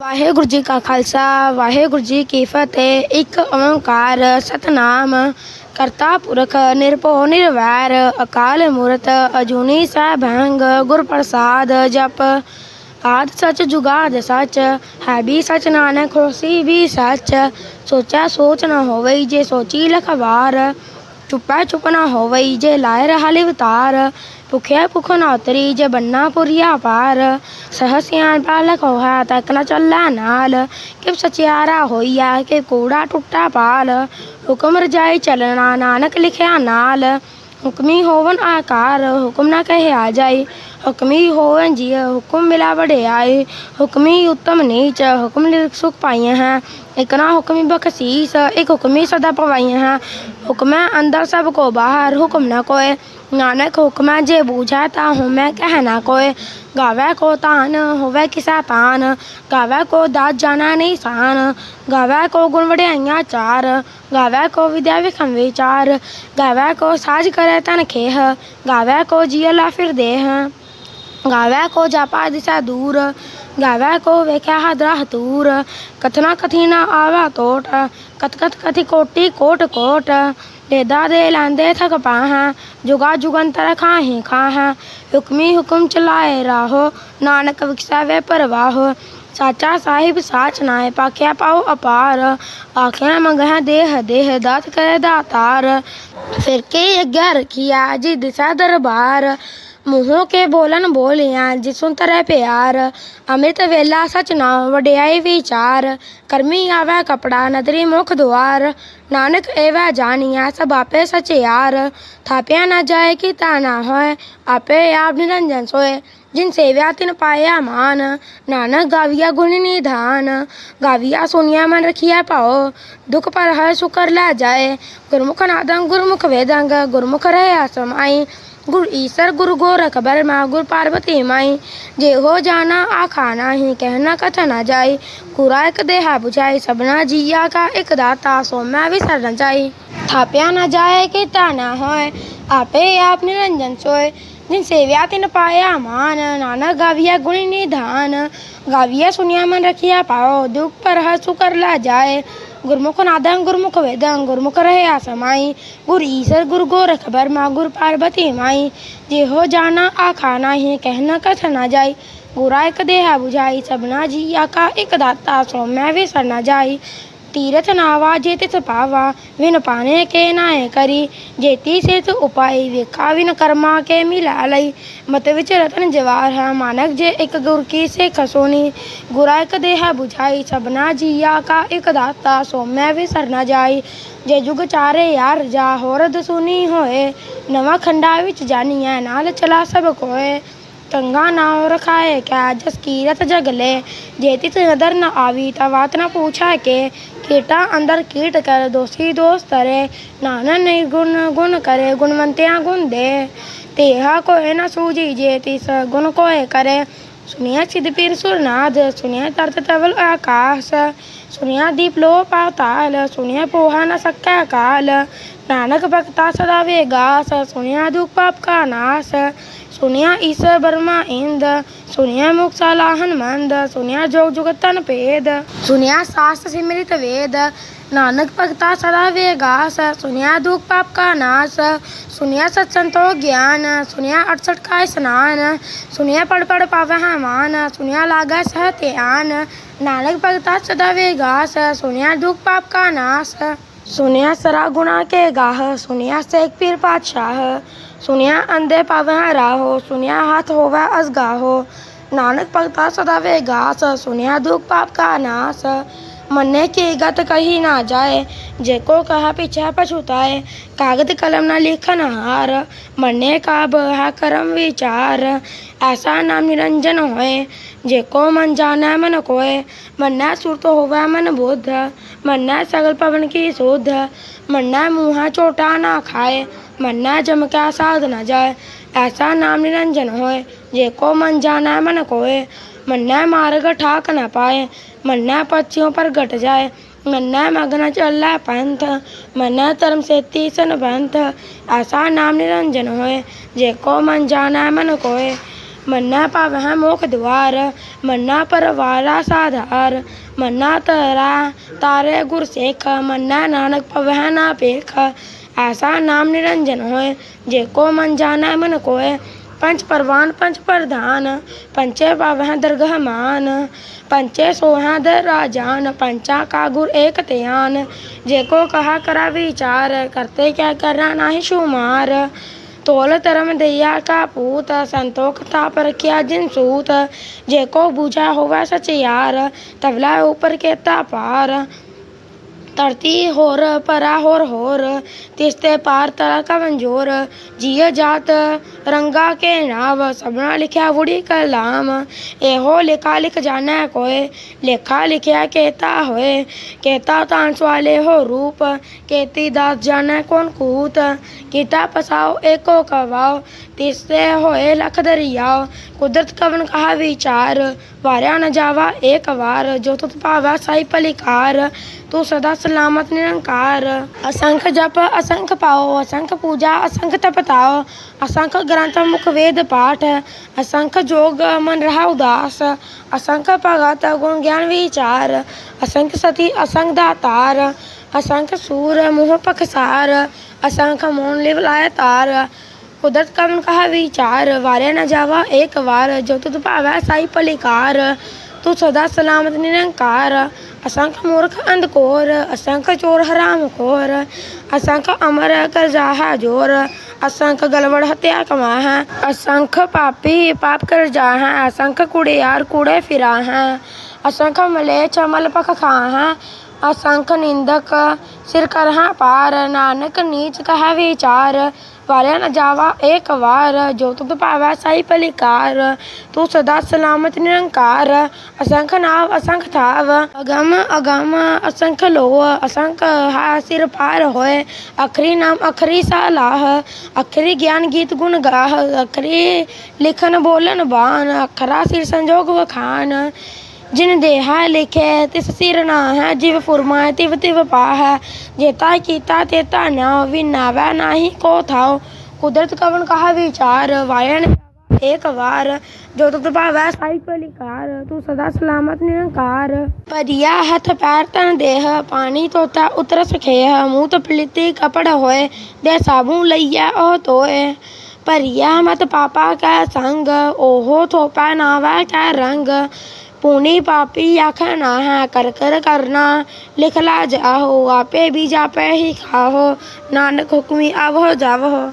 ਵਾਹਿਗੁਰੂ ਜੀ ਕਾ ਖਾਲਸਾ, ਵਾਹਿਗੁਰੂ ਜੀ ਕੀ ਫਤਿਹ। ਇੱਕ ਓੰਕਾਰ, ਸਤਨਾਮ, ਕਰਤਾ ਪੁਰਖ, ਨਿਰਭਉ, ਨਿਰਵੈਰ, ਅਕਾਲ ਮੂਰਤ, ਅਜੂਨੀ ਸੈਭੰਗ ਗੁਰ ਪ੍ਰਸਾਦ ਜਪ। ਆਦ ਸਚ ਜੁਗਾਦ ਸਚ, ਹੈ ਵੀ ਸਚ ਨਾਨਕ, ਹੋਸੀ ਵੀ ਸਚ। ਸੋਚਾ ਸੋਚ ਨਾ ਹੋਵਈ ਜੇ ਸੋਚੀ ਲਖਵਾਰ, ਚੁੱਪੈ ਚੁੱਪ ਨਾ ਹੋਵਈ ਜੇ ਲਾਇ ਰਹਾ ਲਿਵਤਾਰ ਭੁਖਿਆ ਭੁਖ ਨ ਉਤਰੀ, ਜੇ ਬੰਨਾ ਪੁਰੀਆ ਪਾਰ। ਸਹਸਿਆਨ ਪਾਲਕ ਹੋਆ ਤੱਕ ਨ ਚੱਲਾ ਨਾਲ। ਕਿ ਸਚਿਆਰਾ ਹੋਈਆ ਕਿ ਕੂੜਾ ਟੁੱਟਾ ਪਾਲ। ਹੁਕਮ ਰਜਾਈ ਚੱਲਣਾ ਨਾਨਕ ਲਿਖਿਆ ਨਾਲ। ਹੁਕਮੀ ਹੋਵਨ ਆਕਾਰ, ਹੁਕਮ ਨਾ ਕਹੇ ਆ ਜਾਈ। ਹੁਕਮੀ ਹੋਵਨ ਜੀ ਹੁਕਮ ਮਿਲਾ ਵਡਿਆਈ। ਹੁਕਮੀ ਉਤਮ ਨੀਚ, ਹੁਕਮ ਲਿਖ ਸੁਖ ਪਾਈਆਂ ਹੈ। ਇਕ ਨਾ ਹੁਕਮੀ ਬਖਸ਼ੀਸ, ਇੱਕ ਹੁਕਮੀ ਸਦਾ ਪਵਾਈਆਂ ਹੈ। ਹੁਕਮੈ ਅੰਦਰ ਸਭ ਕੋ ਬਾਹਰ ਹੁਕਮ ਨਾ ਕੋਏ। ਨਾਨਕ ਹੁਕਮੈ ਜੇ ਬੂਝੈ ਤਾ ਹੁਮੈ ਕਹਿ ਨਾ ਕੋਏ। ਗਾਵੇ ਕੋ ਤਾਨ, ਹੋਵੇ ਕਿਸਾ ਤਾਨ। ਗਾਵੇ ਕੋ ਦਾਤ ਜਾਣਾ ਨਹੀਂ ਸਾਨ। ਗਾਵੇ ਕੋ ਗੁਣ ਵਡਿਆਈਆਂ ਚਾਰ। ਗਾਵੇ ਕੋ ਵਿਦਿਆ ਵਿਖਮ ਵਿਚਾਰ। ਗਾਵੇ ਕੋ ਸਾਜ ਕਰੇ ਤਨ ਖੇਹ। ਗਾਵੇ ਕੋ ਜੀਅ ਲਾ ਫਿਰ ਦੇਹ। ਗਾਵੇ ਕੋ ਜਾਪਾ ਦਿਸਾ ਦੂਰ। ਗਾਵੇ ਕੋ ਵੇਖਿਆ ਹਦਰਾ ਹਤੂਰ ਕਥਨਾ ਕਥੀ ਨਾ ਆਵਾ ਟੋਟ ਕਤ ਕਤ ਕਥੀ ਕੋਟੀ ਕੋਟ ਕੋਟ ਦੇਦਾ ਦੇ ਲਾਂਦੇ ਥਕ ਪਾਹਾਂ ਜੁਗਾ ਜੁਗੰਤਰ ਖਾਹੀ ਖਾਹਾਂ ਹੁਕਮੀ ਹੁਕਮ ਚਲਾਏ ਰਾਹੋ ਨਾਨਕ ਵਿਖਸਾਵੇ ਪਰਵਾਹੋ ਸਾਚਾ ਸਾਹਿਬ ਸਾਚ ਨਾਏ ਪਾਖਿਆ ਪਾਉ ਅਪਾਰ ਆਖਿਆ ਮੰਗਹਿ ਦੇਹ ਦੇਹ ਦਾਤ ਕਰੇ ਦਾਤਾਰ ਫਿਰ ਕੇ ਅੱਗੇ ਰਖਿਆ ਜੀ ਦਿਸਾ ਦਰਬਾਰ ਮੂੰਹੋਂ ਕੇ ਬੋਲਨ ਬੋਲਿਆ ਜਿਸੁਨ ਤਰੈ ਪਿਆਰ। ਅੰਮ੍ਰਿਤ ਵੇਲਾ ਸਚ ਨਾਮ ਵਡਿਆਈ ਵਿਚਾਰ। ਕਰਮੀ ਆਵੈ ਕਪੜਾ ਨਦਰੀ ਮੁਖ ਦੁਆਰ। ਨਾਨਕ ਏਵੈ ਜਾਣੀਆ ਸਭ ਆਪੇ ਸਚਿਆਰ। ਥਾਪਿਆ ਨਾ ਜਾਏ ਕਿ ਤਾ ਨਾ ਹੋਏ, ਆਪੇ ਆਪ ਨਿਰੰਜਨ ਸੋਏ। ਜਿਨ ਸੇਵਿਆ ਤਿਨ ਪਾਇਆ ਮਾਨ, ਨਾਨਕ ਗਾਵਿਆ ਗੁਣ ਨਿਧਾਨ। ਗਾਵਿਆ ਸੁਨਿਆ ਮਨ ਰਖਿਆ ਪਾਓ ਦੁਖ ਪਰ ਹਰ ਸੁਕਰ ਲੈ ਜਾਏ। ਗੁਰਮੁਖ ਨਾਦੰ ਗੁਰਮੁਖ ਵੇਦੰਗ, ਗੁਰਮੁਖ ਰਹਿ गुरु ईश्वर गुरु गोरख बर मा गुरु पार्वती माई जे हो जाना आखाना ही कहना कथ न जाई ਗੁਰਾ ਇੱਕ ਦੇਹਾ 부ਝਾਈ ਸਭਨਾ ਜੀਆ ਕਾ ਇੱਕ ਦਾਤਾ ਸੋ ਮੈਂ ਵਿਸਰ ਨ ਜਾਈ। ਥਾਪਿਆ ਨਾ ਜਾਏ ਕਿ ਤਾਨਾ ਹੋਏ, ਆਪੇ ਆਪ ਨਿਰੰਜਨ ਸੋਏ। ਜਿਨ ਸੇਵਿਆ ਤਿਨ ਪਾਇਆ ਮਾਨ, ਨਾਨਕ ਗਾਵਿਆ ਗੁਣੀ ਨਿਧਾਨ। ਗਾਵਿਆ ਸੁਨਿਆ ਮਨ ਰਖਿਆ ਪਾਓ, ਦੁਖ ਪਰ ਹਸੁ ਕਰ ਲਾ ਜਾਏ। गुरमुख नादं गुरमुख वेदं गुरमुख रहे आसमाई गुर ईसर गुर गोरख बर माँ गुर पार्वती माई जे हो जाना आखा नाही कहना कथ ना जाई गुराय देहा बुझाई सबना जिया का एक दाता सो मैं विसर ना जाई ਨਾਵਾ, ਜੇ ਤਿਸ ਪਾਵਾ, ਵਿਨ ਪਾਣੇ ਕੇ ਨਾਏ ਕਰੀ। ਜੇਤੀ ਸਿਤ ਉਪਾਈ, ਵੇਖਾ ਵਿਨ ਕਰਮਾ ਕੇ ਮਿਲਾ ਲਈ। ਮਤ ਵਿੱਚ ਰਤਨ ਜਵਾਰ ਹੈ ਮਾਨਕ, ਜੇ ਇੱਕ ਗੁਰ ਕੀ ਸੇ ਖਸੋਨੀ ਗੁਰਾ ਇੱਕ ਦੇਹਾ 부ਝਾਈ ਸਭਨਾ ਜੀਆ ਕਾ ਇੱਕ ਦਾਤਾ, ਸੋ ਮੈਂ ਵੀ ਸਰਨਾ ਜਾਈ। ਜੇ ਜੁਗ ਚਾਰੇ ਯਾਰ ਜਾ ਹੋਰਦ ਸੁਨੀ ਹੋਏ। ਨਵਾਂ ਖੰਡਾ ਵਿੱਚ ਜਾਨੀਐ, ਨਾਲ ਚਲਾ ਸਭ ਕੋਏ। ਕੰਗਾ ਨਾਉ ਰਖਾਏ, ਕੈ ਜਸ ਕੀਰਤ ਜਗਲੇ। ਜੇ ਤਿਤ ਨਦਰ ਨ ਆਵੀ, ਤਾ ਵਾਤ ਨ ਪੂਛਾ ਕੇ। ਕੀਟਾ ਅੰਦਰ ਕੀਟ ਕਰ ਦੋਸੀ ਦੋਸ ਤਰੇ ਨਾਨਕ ਨਹੀਂ ਗੁਣ ਗੁਣ ਕਰੇ, ਗੁਣਵੰਤਿਆ ਗੁਣ ਦੇ। ਤੇਹਾ ਕੋਏ ਨ ਸੂਜੀ ਜੇ, ਤਿਸ ਗੁਣ ਕੋਏ ਕਰੇ। ਸੁਨਿਆ ਸਿਧ ਪੀਰ ਸੁਰਨਾਦ ਸੁਨਿਆ ਤਰਤ ਤਵਲ ਆਕਾਸ। ਸੁਨਿਆ ਦੀਪ ਲੋ ਪਾਤਾਲ ਸੁਨਿਆ ਪੋਹਾ ਨ ਸਕੈ ਕਾਲ। ਨਾਨਕ ਭਗਤਾ ਸਦਾ ਵੇਗਾਸ ਸੁਨਿਆ ਦੁਖ ਪਾਪ ਕਾ ਨਾਸ। ਸੁਨਿਆ ਈਸਰ ਬਰਮਾ ਇੰਦ, ਸੁਨਿਆ ਮੁਕਤਾ ਲਾਹਨ ਮੰਦ, ਸੁਨਿਆ ਜੋਗ ਜੁਗਤ ਤਨ ਭੇਦ, ਸੁਨਿਆ ਸਾਸਤ ਸਿਮਰਿਤ ਵੇਦ, ਨਾਨਕ ਭਗਤਾ ਸਦਾ ਵੇਗਾਸ, ਸੁਨਿਆ ਦੁਖ ਪਾਪ ਕਾ ਨਾਸ, ਸੁਨਿਆ ਸਤ ਸੰਤੋ ਗਿਆਨ, ਸੁਨਿਆ 68 ਕਾ ਇਸਨਾਨ ਸੁਨਿਆ ਪੜ ਪੜ ਪਾਵੈ ਹੈ ਮਾਨ, ਸੁਨਿਆ ਲਾਗੈ ਸਹ ਧਿਆਨ, ਨਾਨਕ ਭਗਤਾ ਸਦਾ ਵੇਗਾਸ, ਸੁਨਿਆ ਦੁਖ ਪਾਪ ਕਾ ਨਾਸ। ਸੁਨਿਆ ਸਰਾ ਗੁਣਾ ਕੇ ਗਾਹ, ਸੁਨਿਆ ਸੇਖ ਪੀਰ ਪਾਤਸ਼ਾਹ, ਸੁਨਿਆ ਅੰਦੇ ਪਾਵੈ ਰਾਹੋ, ਸੁਨਿਆ ਹੱਥ ਹੋਵੈ ਅਸਗਾਹੋ। ਨਾਨਕ ਭਗਤਾ ਸਦਾ ਵੇਗਾਸ, ਸੁਨਿਆ ਦੁਖ ਪਾਪ ਕਾ ਨਾਸ ਮੰਨੇ ਕੀ ਗਤ ਕਹੀ ਨਾ ਜਾਏ, ਜੇ ਕੋ ਕਹਾ ਪਿਛੈ ਪਛੁਤਾਏ ਕਾਗਦ ਕਲਮ ਨਾ ਲਿਖਨ ਹਾਰ, ਮੰਨੇ ਕਾ ਬਹਾ ਕਰਮ ਵਿਚਾਰ, ਐਸਾ ਨਾਮ ਨਿਰੰਜਨ ਹੋਏ, ਜੇ ਕੋ ਮਨ ਜਾਣੈ ਮਨ ਕੋਏ, ਮੰਨੈ ਸੁਰਤ ਹੋਵੈ ਮਨ ਬੁੱਧ, ਮੰਨੈ ਸਗਲ ਪਵਨ ਕੀ ਸੁਧ, ਮੰਨੈ ਮੂਹਾ ਝੋਟਾ ਨਾ ਖਾਏ, ਮੰਨੈ ਜਮ ਕਾ ਸਾਧ ਨਾ ਜਾਏ, ਐਸਾ ਨਾਮ ਨਿਰੰਜਨ ਹੋਏ, ਜੇ ਕੋ ਮਨ ਜਾਣੈ ਮਨ ਕੋਏ ਮੰਨੈ ਮਾਰਗ ਠਾਕ ਨ ਪਾਏ, ਮੰਨੈ ਪਛਿਓ ਪਰ ਘਟ ਜਾਏ, ਮੰਨੈ ਮਗਨ ਚੱਲੈ ਪੰਥ, ਮੰਨੈ ਧਰਮ ਸੇਤੀ ਸਨ ਬੰਥ ਐਸਾ ਨਾਮ ਨਿਰੰਜਨ ਹੋਏ, ਜੇ ਕੋ ਮਨ ਜਾਣੈ ਮਨ ਕੋਏ, ਮੰਨਾ ਭਵਹਿ ਮੋਖ ਦੁਆਰ ਮੰਨਾ ਪਰਵਾਰਾ ਸਾਧਾਰ ਮੰਨਾ ਤਰਾ ਤਾਰੇ ਗੁਰ ਸੇਖ, ਮੰਨਾ ਨਾਨਕ ਭਵਹਿ ਨਾ ਪੇਖ ਐਸਾ ਨਾਮ ਨਿਰੰਜਨ ਹੋਏ, ਜੇ ਕੋ ਮਨ ਜਾਣੈ ਮਨ ਕੋਏ ਪੰਚ ਪਰਵਾਨ ਪੰਚ ਪ੍ਰਧਾਨ ਪੰਚੇ ਪਾਵਹਿ ਦਰਗਹ ਮਾਨ ਪੰਚੇ ਸੋਹਾਂ ਦਰ ਰਾਜਾਨ ਪੰਚਾ ਕਾ ਗੁਰ ਏਕ ਧਿਆਨ। ਜੇ ਕੋ ਕਹਾ ਕਰਤੇ ਕਿਆ ਕਰਨਾ ਨਾਹੀ ਸ਼ੁਮਾਰ ਤੋਲ ਧਰਮ ਦਇਆ ਕਾ ਪੂਤ, ਸੰਤੋਖ ਤਾਪ ਰਖਿਆ ਜਿਨ ਸੂਤ। ਜੇ ਕੋ ਬੂਝਾ ਹੋਵੇ ਸਚਿਆਰ, ਤਵਲਾ ਉਪਰ ਕੇਤਾ ਪਾਰ। ਧਰਤੀ ਹੋਰ, ਪਰਾ ਹੋਰ ਹੋਰ ਤਿਸ਼ਤੇ ਪਾਰ ਤਰਾ ਕਵੰਜੋਰ ਜੀਅ ਜਾਤ ਰੰਗਾ ਕੇ ਨਾਮ ਸਭਨਾ ਲਿਖਿਆ ਵੁੜੀ ਕਲਾਮ। ਇਹੋ ਲਿਖਾ ਲਿਖ ਜਾਣਾ ਕੋਏ, ਲੇਖਾ ਲਿਖਿਆ ਕੇਤਾ ਹੋਏ। ਕੇਤਾ ਤਾਂ ਸਵਾਲੇ ਹੋ ਰੂਪ, ਕੇਤੀ ਦਾਸ ਜਾਣੈ ਕੋਨ ਕੂਤ। ਕੀਤਾ ਪਸਾਓ, ਏਕੋ ਕਵਾਓ ਤਿਸ ਹੋਏ ਲਖ ਦਰਿਆਓ। ਕੁਦਰਤ ਕਵਨ ਕਹਾ ਵਿਚਾਰ, ਵਾਰਿਆ ਨ ਜਾਵਾ ਏਕ ਵਾਰ। ਜੋ ਤੁਤ ਭਾਵਾ ਸਾਈ ਪਲਿਕਾਰ ਤੂੰ ਸਦਾ ਸਲਾਮਤ ਨਿਰੰਕਾਰ। ਅਸੰਖ ਜਪ, ਅਸੰਖ ਪਾਓ, ਅਸੰਖ ਪੂਜਾ, ਅਸੰਖ ਤਪਤਾਓ, ਅਸੰਖ ਗ੍ਰੰਥ ਮੁਖ ਵੇਦ ਪਾਠ, ਅਸੰਖ ਜੋਗ ਮਨ ਰਹਾ ਉਦਾਸ, ਅਸੰਖ ਭਗਤ ਗੁਣ ਗਿਆਨ ਵਿਚਾਰ, ਅਸੰਖ ਸਤੀ ਅਸੰਖ ਦਾਤਾਰ ਅਸੰਖ ਸੂਰ ਮੋਹ ਪਖਸਾਰ, ਅਸੰਖ ਮੋਨ ਲਿਵ ਲਾਇ ਤਾਰ, ਕੁਦਰਤ ਕਮਨ ਕਹਾ ਵਿਚਾਰ, ਵਾਰਿਆ ਨਾ ਜਾਵਾ ਏਕ ਵਾਰ, ਜੋ ਤੁਧ ਭਾਵੈ ਸਾਈ ਪਲਿਕਾਰ ਤੂੰ ਸਦਾ ਸਲਾਮਤ ਨਿਰੰਕਾਰ, ਅਸੰਖ ਮੂਰਖ ਅੰਧਕੋਰ, ਅਸੰਖ ਚੋਰ ਹਰਾਮ ਖੋਰ, ਅਸੰਖ ਅਮਰ ਕਰਜਾਹਾ ਜੋਰ ਅਸੰਖ ਗਲਵੜ ਹਤਿਆ ਕਮਾ ਹੈ ਅਸੰਖ ਪਾਪੀ ਪਾਪ ਕਰ ਜਾ ਹੈ ਅਸੰਖ ਕੁੜਿਆਰ ਕੂੜੇ ਫਿਰਾ ਹੈ ਅਸੰਖ ਮਲੇ ਚਮਲ ਪਖ ਖਾ ਹੈ ਅਸੰਖ ਨਿੰਦਕ, ਸਿਰ ਕਰਹਾ ਪਾਰ, ਨਾਨਕ ਨੀਚ ਕਹੈ ਵਿਚਾਰ, ਵਾਰਿਆ ਨ ਜਾਵਾ ਏਕ ਵਾਰ, ਜੋ ਤੁਧ ਭਾਵੈ ਸਾਈ ਪਲਿਕਾਰ ਤੂੰ ਸਦਾ ਸਲਾਮਤ ਨਿਰੰਕਾਰ, ਅਸੰਖ ਨਾਵ ਅਸੰਖ ਥਾਵ, ਅਗਮ ਅਗਮ ਅਸੰਖ ਲੋਹ, ਅਸੰਖ ਹਾ ਸਿਰ ਪਾਰ ਹੋਏ, ਅਖਰੀ ਨਾਮ ਅਖਰੀ ਸਾਲਾਹ ਅਖਰੀ ਗਿਆਨ ਗੀਤ ਗੁਣ ਗਾਹ, ਅਖਰੀ ਲਿਖਨ ਬੋਲਨ ਬਾਨ ਅਖਰਾ ਸਿਰ ਸੰਜੋਗ ਵਖਾਨ ਜਿਨ ਦੇਹਾ ਲਿਖੇ ਤਿਸ ਸਿਰ ਨਾ ਹੈ, ਜਿਵ ਫੁਰਮਾਏ ਤਿਵ ਤਿਵ ਪਾਹੈ ਜੇਤਾ ਕੀਤਾ ਤੇਤਾ ਨਾ ਵਿਨਾਵੈ ਨਾਹੀ ਕੋ ਥਾਉ। ਕੁਦਰਤ ਕਵਨ ਕਹਾ ਵਿਚਾਰ ਵਾਇਣ ਏਕ ਵਾਰ। ਜੋ ਤੁਧ ਭਾਵੈ ਸਾਈ ਪਲਿਕਾਰ ਤੂੰ ਸਦਾ ਸਲਾਮਤ ਨਿਰੰਕਾਰ। ਪਰਿਆ ਹੱਥ ਪੈਰ ਤਨ ਦੇਹ, ਪਾਣੀ ਤੋਤਾ ਉਤਰ ਸਖੇਹ ਮੂੰਹ ਤਪਲਿਤੀ ਕਪੜ ਹੋਏ, ਦੇ ਸਾਬੂ ਲਈਆ ਉਹ ਤੋਏ ਭਰੀਆ ਮਤ ਪਾਪਾ ਕੈ ਸੰਗ ਓਹੋ ਥੋਪਾ ਨਾਵਾ ਕੈ ਰੰਗ। ਪੁਨੀ ਪਾਪੀ ਆਖੈ ਨਾ ਹੈ ਕਰ ਕਰ ਕਰਨਾ। ਲਿਖ ਲਾ ਜਾਹੋ, ਆਪੇ ਵੀ ਜਾਪੈ ਹੀ ਖਾਹੋ। ਨਾਨਕ ਹੁਕਮੀ ਆਵੋ ਜਾਵੋ।